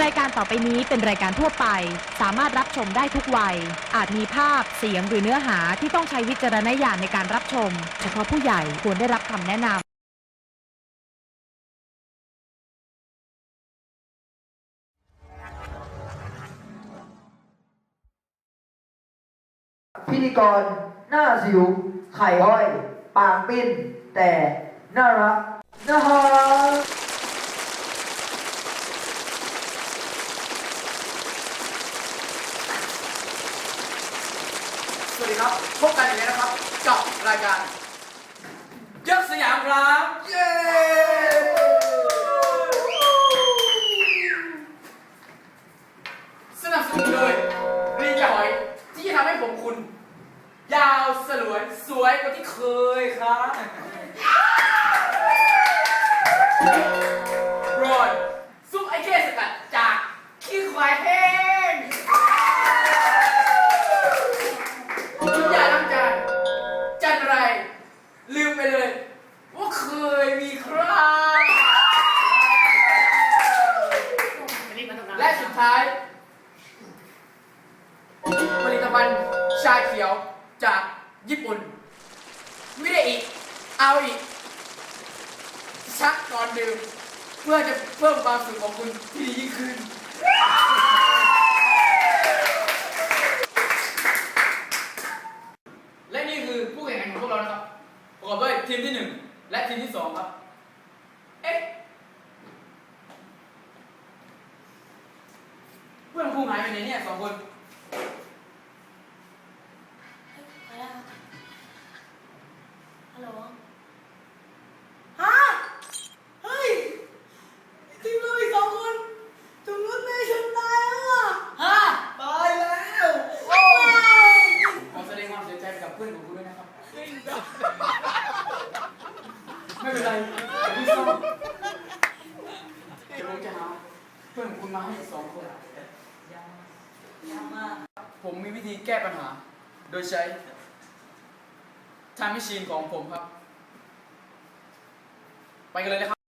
รายการต่อไปนี้เป็นรายการทั่วไป สามารถรับชมได้ทุกวัย อาจมีภาพ เสียงหรือเนื้อหาที่ต้องใช้วิจารณญาณในการรับชม เฉพาะผู้ใหญ่ควรได้รับคำแนะนำพิธีกร หน้าสิว ไข่ห้อย ปากปิ้น แต่ น่ารักน่ารัก สวัสดีครับ เลยนะครับ กับรายการยักษ์สยามครับเย้สนับสนุนโดยรีจอย ที่ทำให้ผมคุณ ยาวสลวยสวยกว่าที่เคยครับ ชาเขียวจากญี่ปุ่น ไม่ได้อีก เอาอีก ชักก่อนดื่มเพื่อจะเพิ่มความสุขของคุณที่ยิ่งขึ้น และนี่คือผู้แข่งขันของพวกเรานะครับ ประกอบด้วยทีมที่หนึ่งและทีมที่สองครับ เอ๊ะ เพื่อนครูหายไปไหนเนี่ยสองคน เพื่อนของคุณมาให้สองคนผมมีวิธีแก้ปัญหา โดยใช้ time machine ของผมครับ ไปกันเลยนะครับ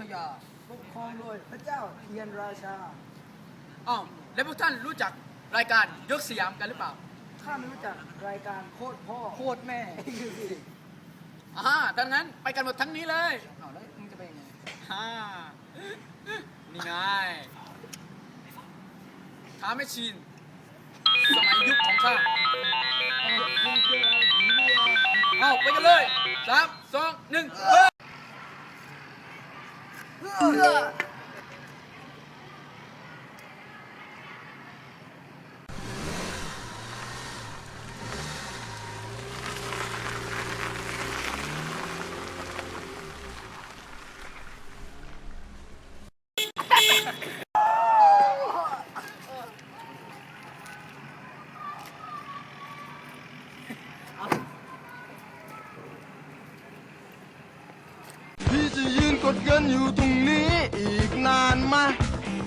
ธยา ปกครองโดยพระเจ้าเทียนราชา อ้าวแล้วพวกท่านรู้จักรายการยกสยามกันหรือเปล่าข้าไม่รู้จักรายการโคตรพ่อ โคตรแม่ อ่าดังนั้นไปกันหมดทั้งนี้เลยเอาแล้วมึงจะไปยังไงฮ่านี่ไงท้าแมชชีน สมัยยุคของข้าเอาไปกันเลยสามสองหนึ่งเฮ้ย พี่จะยืนกดเงิน อยู่ตรงนี้อีกนานไหม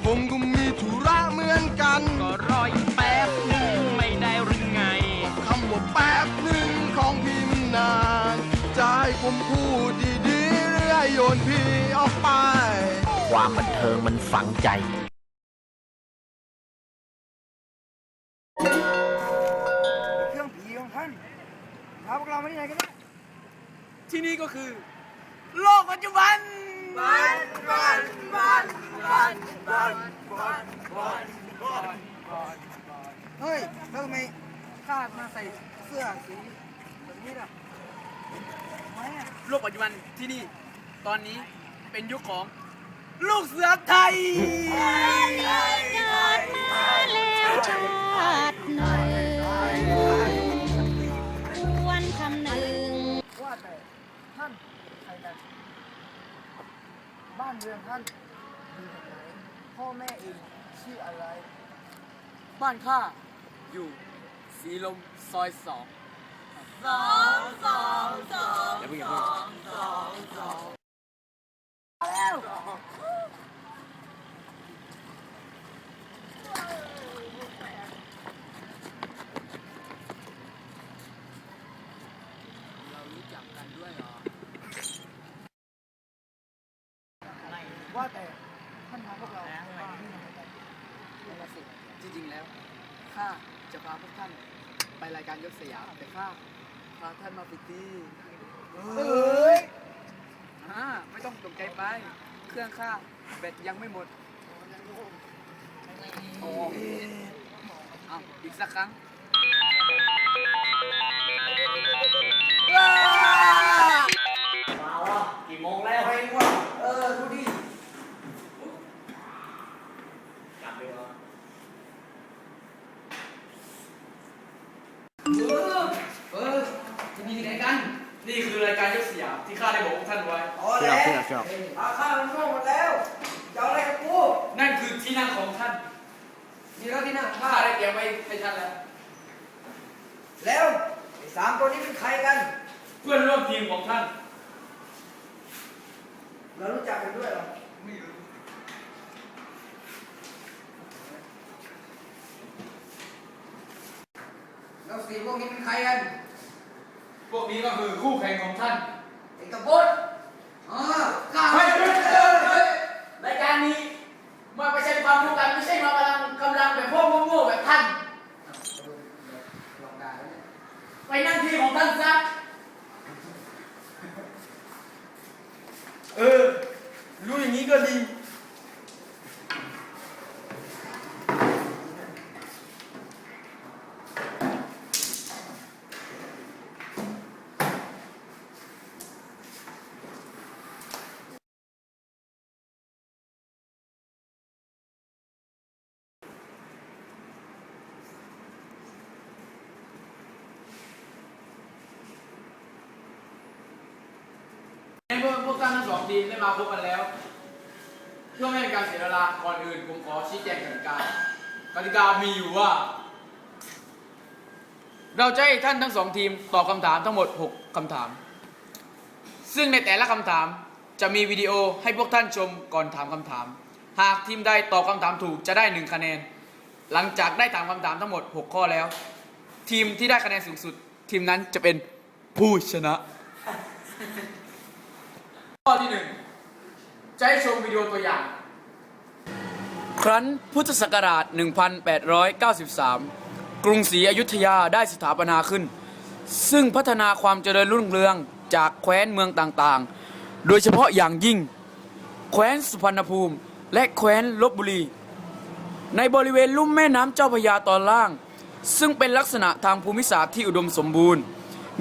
ผมก็มีธุระเหมือนกันก็รออีกแป๊บหนึ่งไม่ได้หรือไง คำว่าแป๊บหนึ่งของพี่มันนานจะให้ผมพูดดีๆหรือให้โยนพี่ออกไป ความบันเทิงมันฝังใจ เครื่องผีของท่านพาพวกเรามาที่ไหนกันเนี่ย ที่นี่ก็คือ โลกปัจจุบัน บ้านบ้านบ้านบ้านบ้านบ้านบ้านเฮ้ยแล้วทำไมข้ามาใส่เสื้อสีแบบนี้ล่ะทำไมอะโลกปัจจุบันที่นี่ตอนนี้เป็นยุคของลูกเสือไทยชาติหนึ่ง บ้านเรือนท่านอยู่ที่ไหนพ่อแม่เองชื่ออะไร บ้านข้าอยู่ศสีลมซอยสอง สองสองสองอย่าเพิ่งอย่าสเพิ่งองสองสอง เรารู้จักกันด้วยเหรอ ว่าแต่ท่านพาพวกเราไปที่ไหนกัน นั่นน่ะสิจริงๆแล้ว ข้าจะพาพวกท่านไปรา ยามแต่ข้าพาท่านมาปิดที่เอ้ยฮ่าไม่ต้องตกใจไป เครื่องข้าแบตยังไม่หมดโอ้เอาอีกสักครั้ง สามตัวนี้เป็นใครกัน เพื่อนร่วมทีมของท่าน เรารู้จักกันด้วยเหรอไม่รู้แล้วสี่พวกนี้เป็นใครกันพวกนี้ก็คือคู่แข่งของท่านไอ้กบฏอ๋อข้า เฮ้ไม่ย รู้ เฮ้ย เล เฮ้ย ย รายการนี้มาไปใช้ความรู้กันไม่ใช่มากำลังกำลังแบบพวกโง่ๆแบบท่าน ลองด่าแล้วเนี่ย ไปนั่งที่ของท่านซะ เออ รู้อย่างนี้ ก็ดีเมื่อพวกท่านทั้งสองทีมได้มาพบกันแล้ว เพื่อไม่ให้การเสียเวลาก่อนอื่นผมขอชี้แจงกติกากติกามีอยู่ว่า เราจะให้ท่านทั้งสองทีมตอบคำถามทั้งหมด 6คำถาม ซึ่งในแต่ละคำถามจะมีวิดีโอให้พวกท่านชมก่อนถามคำถาม หากทีมใดตอบคำถามถูกจะได้ 1 คะแนน หลังจากได้ถามคำถามทั้งหมด 6 ข้อแล้ว ทีมที่ได้คะแนนสูงสุด ทีมนั้นจะเป็นผู้ชนะ ข้อที่หนึ่ง จะให้ชมวิดีโอตัวอย่าง ครั้นพุทธศักราช 1893 กรุงศรีอยุธยาได้สถาปนาขึ้น ซึ่งพัฒนาความเจริญรุ่งเรืองจากแคว้นเมืองต่างๆ โดยเฉพาะอย่างยิ่ง แคว้นสุพรรณภูมิ และแคว้นลบบุรี ในบริเวณลุ่มแม่น้ำเจ้าพระยาตอนล่าง ซึ่งเป็นลักษณะทางภูมิศาสตร์ที่อุดมสมบูรณ์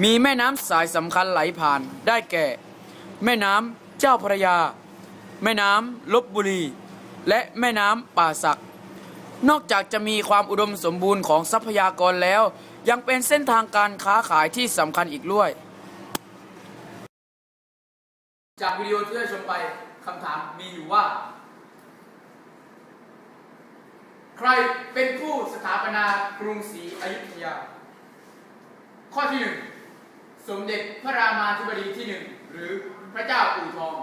มีแม่น้ำสายสำคัญไหลผ่านได้แก่ แม่น้ำเจ้าพระยา แม่น้ำลบบุรี และแม่น้ำป่าสัก นอกจากจะมีความอุดมสมบูรณ์ของทรัพยากรแล้ว ยังเป็นเส้นทางการค้าขายที่สำคัญอีกด้วย จากวิดีโอที่ได้ชมไปคำถามมีอยู่ว่า ใครเป็นผู้สถาปนากรุงศรีอยุธยา ข้อที่หนึ่งสมเด็จพระรามาธิบดีที่หนึ่งหรือพระเจ้าอู่ทอง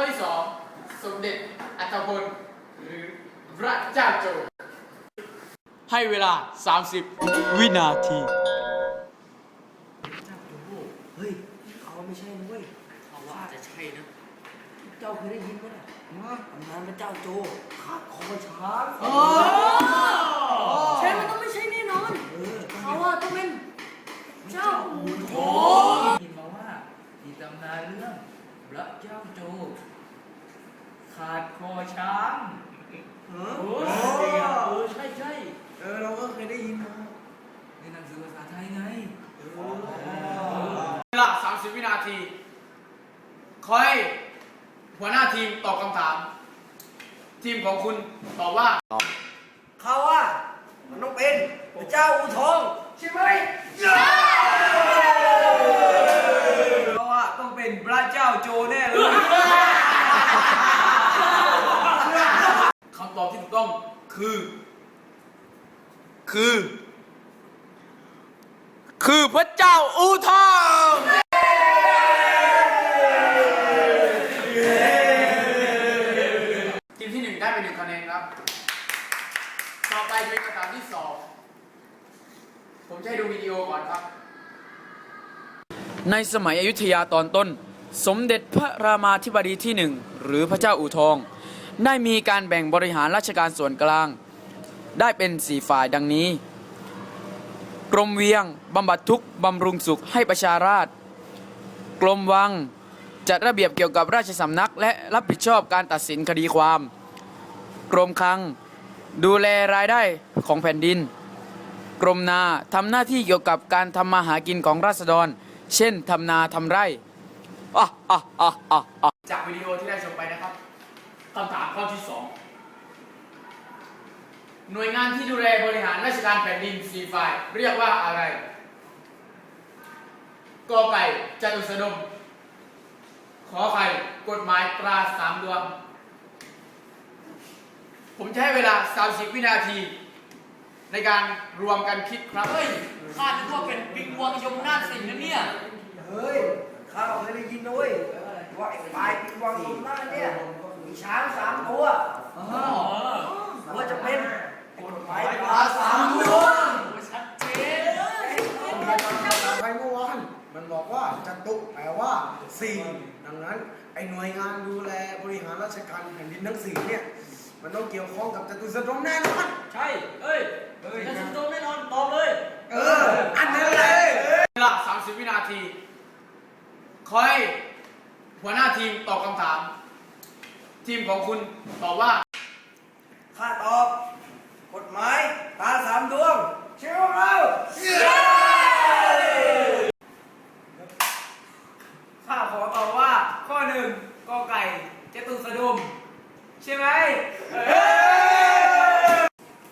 ข้อที่สองสมเด็จอัตพลหรือพระเจ้าโจรให้เวลา 30 วินาทีเฮ้ยเขาไม่ใช่นะเว้ยเขาว่าจะใช่นะ เจ้าเคยได้ยินไหมล่ะตำนานพระเจ้าโจขาดคอช้างใช่มันต้องไม่ใช่แน่นอนเออเขาว่าต้องเป็นเจ้าอู่ทองยินมาว่ามีตำนานเรื่องพระเจ้าโจ ขาดคอช้างเออโอ้เอเออใช่ใช่เออเราก็เคยได้ยินมาในหนังสือภาษาไทยไงเวลา30วินาที คอย หัวหน้าทีมตอบคำถาม ทีมของคุณตอบว่า เขาว่ามันต้องเป็นพระเจ้าอูทองใช่ไหม เพราะว่าต้องเป็นพระเจ้าโจแน่เลย คำตอบที่ถูกต้องคือ คือ คือพระเจ้าอูทองทีมที่หนึ่งได้ไปหนึ่งคะแนนครับ ต่อไปเป็นคำถามที่สองผมจะให้ดูวิดีโอก่อนครับ ในสมัยอยุธยาตอนต้น สมเด็จพระรามาธิบดีที่หนึ่งหรือพระเจ้าอู่ทอง ได้มีการแบ่งบริหารราชการส่วนกลาง ได้เป็นสี่ฝ่ายดังนี้ กรมเวียงบำบัดทุกข์บำรุงสุขให้ประชาราษฎรกรมวังจัดระเบียบเกี่ยวกับราชสำนัก และรับผิดชอบการตัดสินคดีความ กรมคลัง ดูแลรายได้ของแผ่นดิน กรมนาทำหน้าที่เกี่ยวกับการทำมาหากินของราษฎร เช่นทำนาทำไร่อะอะอะอะอะจากวิดีโอที่ได้ชมไปนะครับ คำถามข้อที่สองหน่วยงานที่ดูแลบริหารราชการแผ่นดินสีฝ่ายเรียกว่าอะไรกอไก่จตุสดม ขอไข่กฎหมายตราสามดวง ผมจะให้เวลา 30 วินาที ในการรวมกันคิดครับ เฮ้ยข้านึกว่าเป็นปิงวังยมนาถสิงห์นะเนี่ย เฮ้ย ข้าเคยได้ยินนะเว้ยว่าไอ้ปลายปิงวังตรงหน้าเนี่ย มีช้างสามตัวว่าจะเป็นกฎหมายปลาสามตัวชัดเจนไปเมื่อวานมันบอกว่าจตุแปลว่าสี่ดังนั้น ไอ้หน่วยงานดูแลบริหารราชการแผ่นดินทั้งสี่เนี่ย มันต้องเกี่ยวข้องกับจตุสดมแน่นอนใช่ เอ้ยจะสุดโตแน่นอนตอบเลย เออ อันนั้นเลยเวลา30วินาทีคอยหัวหน้าทีมตอบคำถาม ทีมของคุณตอบว่าข้าตอบ กฎหมายตาสามดวงเชื่อเราข้าขอตอบว่าข้อหนึ่งกอไก่จตุสดมใช่ไหม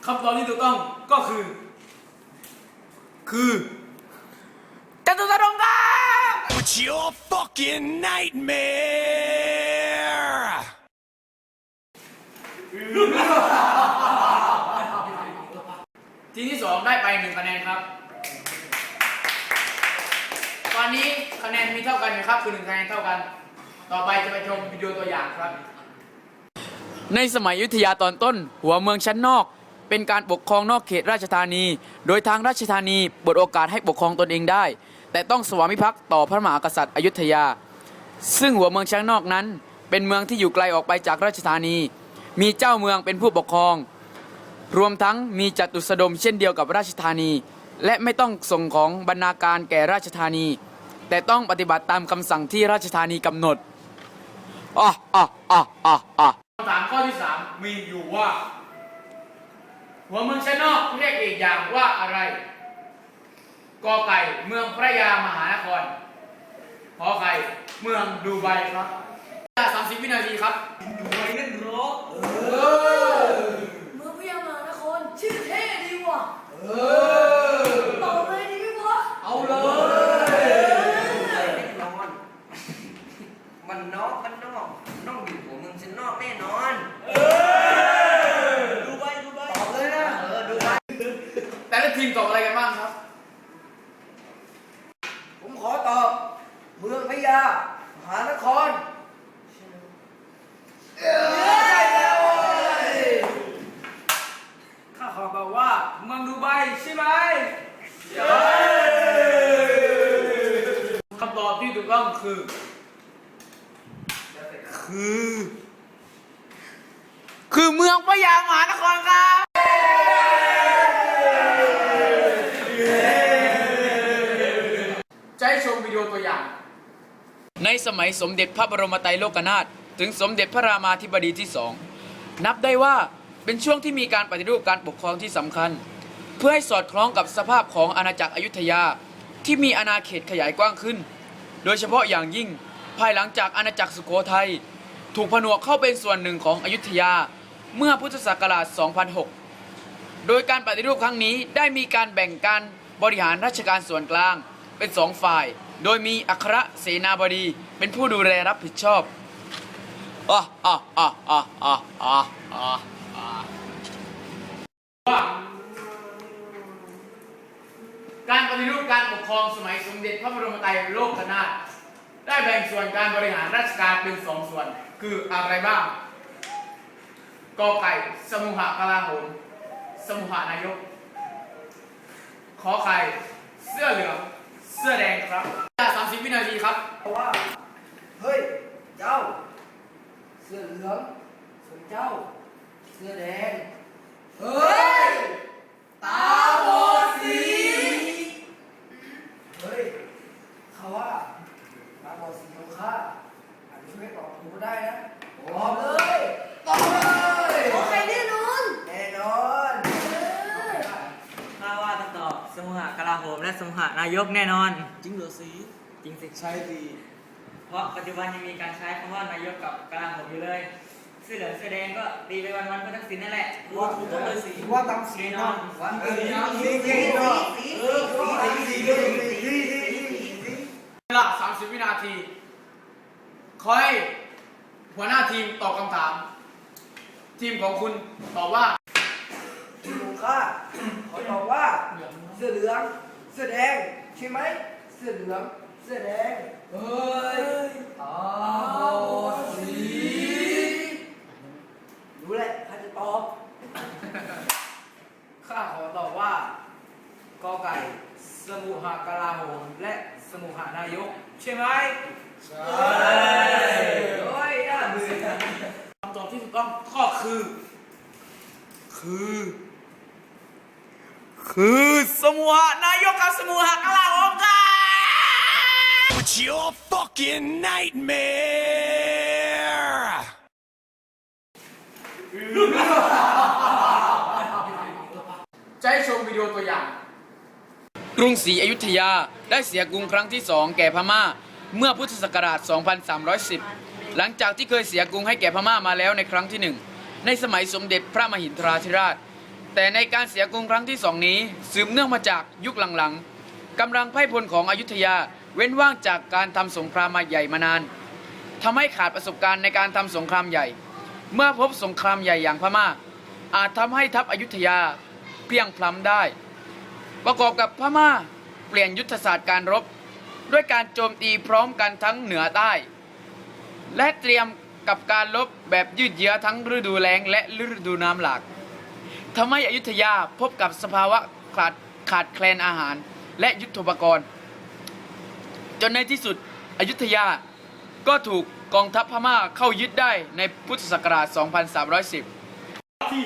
คำตอบที่ถูกต้องก็คือ คือจตุสดมครับ It's your fucking nightmare ทีที่สองได้ไปหนึ่งคะแนนครับ ตอนนี้คะแนนมีเท่ากันอยู่ครับคือหนึ่งคะแนนเท่ากัน ต่อไปจะไปชมวิดีโอตัวอย่างครับ ในสมัยอยุธยาตอนต้น หัวเมืองชั้นนอก เป็นการปกครองนอกเขตราชธานี โดยทางราชธานีเปิดโอกาสให้ปกครองตนเองได้ แต่ต้องสวามิภักดิ์ต่อพระมหากษัตริย์อยุธยา ซึ่งหัวเมืองชั้นนอกนั้น เป็นเมืองที่อยู่ไกลออกไปจากราชธานี มีเจ้าเมืองเป็นผู้ปกครอง รวมทั้งมีจัตุสดมเช่นเดียวกับราชธานี และไม่ต้องส่งของบรรณาการแก่ราชธานี แต่ต้องปฏิบัติตามคำสั่งที่ราชธานีกำหนดอะอะอะอะอะคำถามข้อที่สามมีอยู่ว่า หัวเมืองชั้นนอกเรียกอีกอย่างว่าอะไรกอไก่เมืองพระยามหานครขอไข่เมืองดูไบครับเวลาสามสิบวินาทีครับเมืองพยามานครชื่อเท่ดีว่ะตอบเลยดีไหมวะ เอาเลย นอน มันนอกมันนอกน้องอยู่หัวเมืองฉันนอกแน่นอน ดูไปดูไป ตอบเลยนะ เออ ดูไป แต่ละทีมตอบอะไรกันบ้างครับ ผมขอตอบ เมืองพญามหานครเอ้ยแล้วเว้ย ข้าขอบอกว่าเมืองดูไบใช่ไหมคำตอบที่ถูกต้องคือ คือ คือเมืองพะยามหานครครับจะให้ชมวิดีโอตัวอย่าง ใน สมัยสมเด็จพระบรมไตรโลกนาถถึงสมเด็จพระรามาธิบดีที่สองนับได้ว่าเป็นช่วงที่มีการปฏิรูปการปกครองที่สำคัญ เพื่อให้สอดคล้องกับสภาพของอาณาจักรอยุธยาที่มีอาณาเขตขยายกว้างขึ้น โดยเฉพาะอย่างยิ่งภายหลังจากอาณาจักรสุโขทัยถูกผนวกเข้าเป็นส่วนหนึ่งของอยุธยาเมื่อพุทธศักราช 2006 โดยการปฏิรูปครั้งนี้ได้มีการแบ่งการบริหารราชการส่วนกลางเป็นสองฝ่าย โดยมีอัครเสนาบดีเป็นผู้ดูแลรับผิดชอบอะอะอะอะอะอะอะอะว่าการปฏิรูปการปกครองสมัยสมเด็จพระบรมไตรโลกนาถได้แบ่งส่วนการบริหารราชการเป็นสองส่วน คืออะไรบ้างกอไก่ สมุหกลาโหม สมุหานายก ขอไข่ เสื้อเหลือง เสื้อแดงครับเวลา30 วินาทีครับ เพราะว่า เฮ้ย เจ้า เสื้อเหลืองส่วนเจ้า เสื้อแดง เฮ้ย ตาบอดสี เฮ้ยเขาว่าตาบอดสีของข้าอาจจะช่วยตอบถูกก็ได้นะตอบเลยตอบเลย โอเคแน่นอน แน่นอน ข้าว่าต้องตอบสมุหกลาโหม และสมุหนายกแน่นอน จริงเหรอสีจริงสิ ใช่ดีเพราะปัจจุบันยังมีการใช้คำว่านายกกับกลาโหมอยู่เลยเสื้อเหลืองเสื้อแดงก็ตีไปวันๆก็ทักษิณนั่นแหละว่าถูกต้องเลยสีว่าตามสีแน่นเนาะอนวันเกิดน้ำสีสีเนาะเออสีสีสีสีสีสีเวลา30 วินาที ขอให้หัวหน้าทีมตอบคำถาม ทีมของคุณตอบว่าทีมของข้าเขาตอบว่าเสื้อเหลือง เสื้อแดงใช่ไหมเสื้อเหลืองเสื้อแดงเฮ้ยตาบอดสีรู้แหละข้าจะตอบข้าขอตอบว่ากอไก่สมุหกลาโหมและสมุหานายก ใช่ไหมใช่โอ้ยน่าเบื่อคำตอบที่ถูกต้องก็คือ คือ คือสมุหานายกกับสมุหกลาโหมครับ It's your fucking nightmare จะให้ชมวิดีโอตัวอย่าง กรุงศรีอยุธยาได้เสียกรุงครั้งที่สองแก่พม่า เมื่อพุทธศักราช 2310 หลังจากที่เคยเสียกรุงให้แก่พม่ามาแล้วในครั้งที่หนึ่ง ในสมัยสมเด็จพระมหินทราธิราช แต่ในการเสียกรุงครั้งที่สองนี้สืบเนื่องมาจากยุคหลังๆกำลังไพ่พลของอยุธยาเว้นว่างจากการทำสงครามมาใหญ่มานานทำให้ขาดประสบการณ์ในการทำสงครามใหญ่ เมื่อพบสงครามใหญ่อย่างพม่า อาจทำให้ทัพอยุธยาเพียงพล้ำได้ ประกอบกับพม่าเปลี่ยนยุทธศาสตร์การรบ ด้วยการโจมตีพร้อมกันทั้งเหนือใต้ และเตรียมกับการรบแบบยืดเยื้อทั้งฤดูแล้งและฤดูน้ำหลาก ทำให้อยุธยาพบกับสภาวะขาดขาดแคลนอาหาร และยุทธปกรณ์ จนในที่สุดอยุธยาก็ถูกกองทัพพม่าเข้ายึดได้ในพุทธศักราช 2310 ที่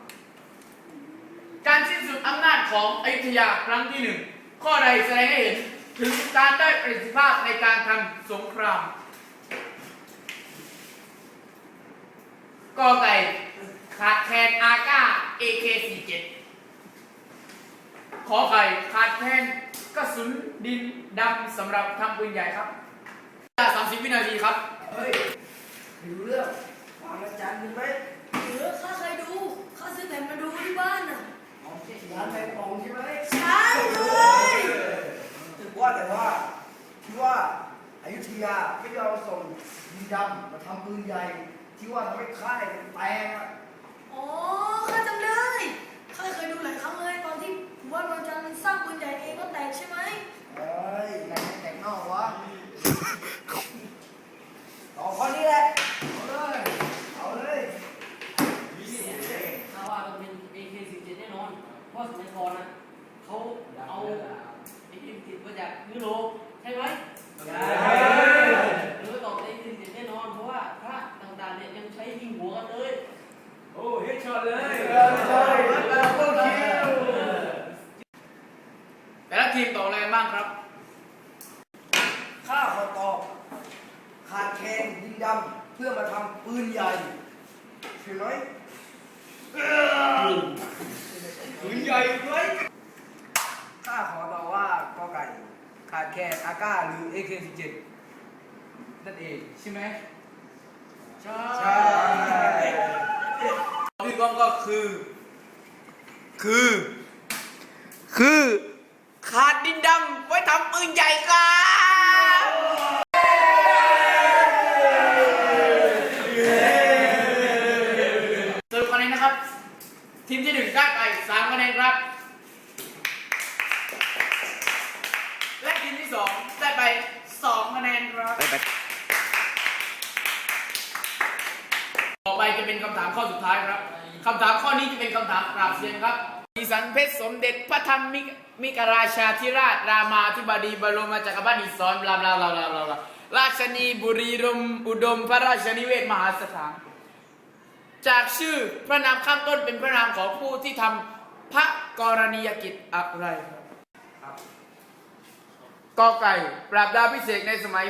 5 การสิ้นสุดอำนาจของอยุธยาครั้งที่หนึ่งข้อใดแสดงให้เห็นถึงการได้ประสิทธิภาพในการทำสงครามกอไก่ ขาดแคลนอาก้า AK47 ขอไข่ขาดแคลนกระสุนดินดำสำหรับทำปืนใหญ่ครับเวลา30 วินาทีครับ เฮ้ยไม่รู้เรื่องฟังอาจารย์ดูไหมเออข้าเคยดูข้าซื้อแผ่นมาดูที่บ้านน่ะร้านแมงปองใช่ไหมใช่เลยว่าแต่ว่าที่ว่าอยุธยาไม่ยอมส่งดินดำมาทำปืนใหญ่ ที่ว่าทำให้ค่ายมันแตก อ๋อข้าจำได้ข้าเคยดูหลายครั้งเลยตอนที่ผมว่าเราจะสร้างปืนใหญ่เองก็แตกใช่ไหม เอ้ยไหนแต่งนอกวะต่อคนนี้แหละ เอาเลย เอาเลย ข้าว่าต้องเป็น AK47 แน่นอน เพราะสมัยก่อนนะเขาเอา AK47 มาจากยุโรปใช่ไหมใช่หรือตอบ AK47 แน่นอน เพราะว่าพระต่างๆเนี่ยยังใช้ยิงหัวกันเลย โอ้เฮดช็อตเลย แต่ละทีมตอบอะไรบ้างครับ ข้าขอตอบขาดแคลนดินดำเพื่อมาทำปืนใหญ่ใช่ไหมปืนใหญ่เลย ข้าขอตอบว่ากอไก่ขาดแคลนอาก้าหรือ AK17 นั่นเองใช่ไหมใช่ใช่พี่ก้องก็คือ คือ คือขาดดินดำไว้ทำปืนใหญ่ครับสรุปคะแนนนะครับ ทีมที่หนึ่งได้ไปสามคะแนนครับ สองได้ไปสองคะแนนครับต่อไปจะเป็นคำถามข้อสุดท้ายครับคำถามข้อนี้จะเป็นคำถามปราบเซียนครับดิสันเพชรสมเด็จพระธรรมมิกมิกราชาธิราชรามาธิบดีบรมจักรพรรดิสอนบลาบลาบลาบลาบลาบลาราชนีบุรีรมย์อุดมพระราชนิเวศมหาสถาน จากชื่อพระนามข้างต้นเป็นพระนามของผู้ที่ทำพระกรณียกิจอะไรครับ กอไก่ ปราบดาพิเศษกในสมัย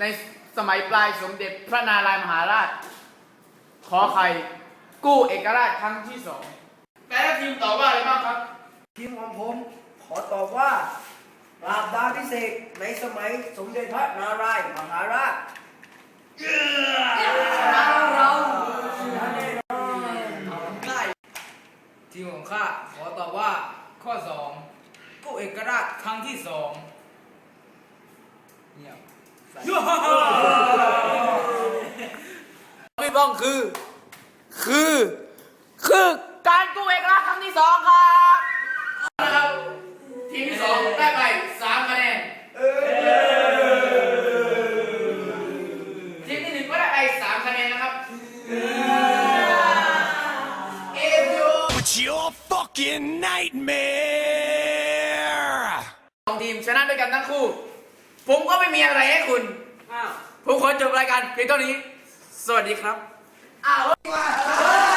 ในสมัยปลายสมเด็จพระนารายณ์มหาราช ขอไข่ กู้เอกราชครั้งที่สองแต่ละทีมตอบว่าอะไรบ้างครับ ทีมของผมขอตอบว่าปราบดาพิเศษกในสมัยสมเด็จพระนารายณ์มหาราชเราทีมของข้าขอตอบว่าข้อสองกู้เอกราชครั้งที่สอง เงียบพี่บ้องคือ คือ คือการกู้เอกราชครั้งที่สองครับนะครับทีมที่สองได้ไปสามคะแนนทีมที่หนึ่งก็ได้ไปสามคะแนนนะครับเอฟยู It's your fucking nightmare สองทีมชนะด้วยกันทั้งคู่ ผมก็ไม่มีอะไรให้คุณผมขอจบรายการเพียงเท่านี้ สวัสดีครับ อ้าว